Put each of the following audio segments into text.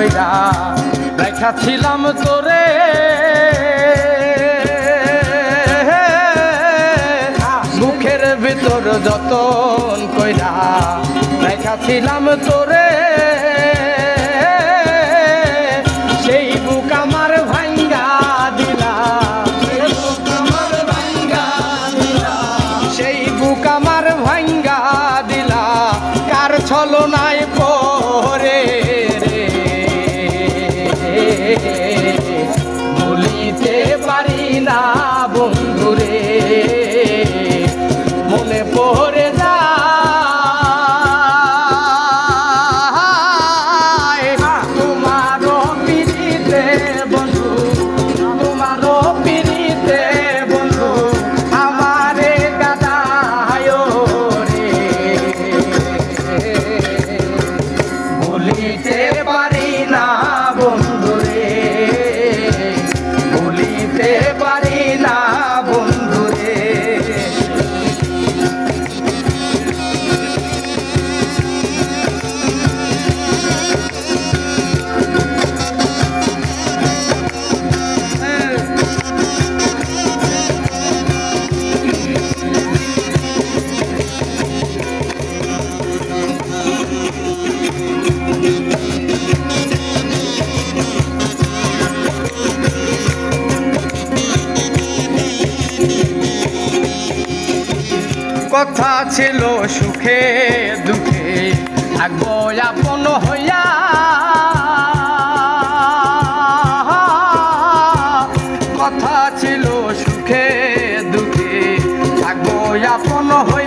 কইরা রেখাছিলাম তোরে। মুখের ভিতর যতন কইরা রেখাছিলাম তোরে। বন্ধুরে মনে পড়ে যায়। তোমারও পিড়িতে বন্ধু তোমারও পিড়িতে বন্ধু আমারে গাদায় রে। কথা ছিল সুখে দুঃখে। থাকব আপন হইয়া কথা ছিল সুখে দুঃখে। থাকব আপন হইয়া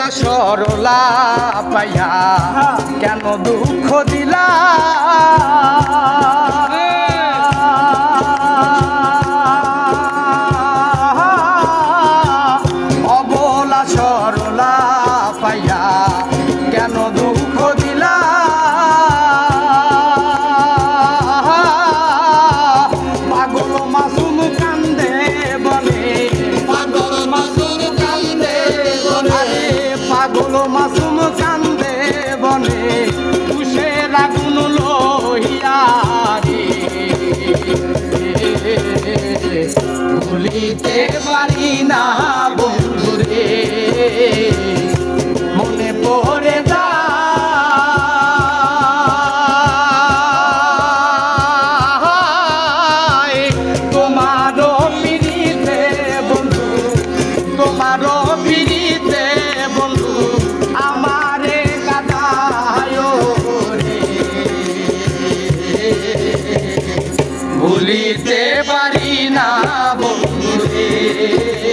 অবলা সরলা পাইয়া কেন দুঃখ দিলা? বনে তুষের আগুন লহিয়া রে। ভুলিতে পারি না বন্ধুরে। মনে রে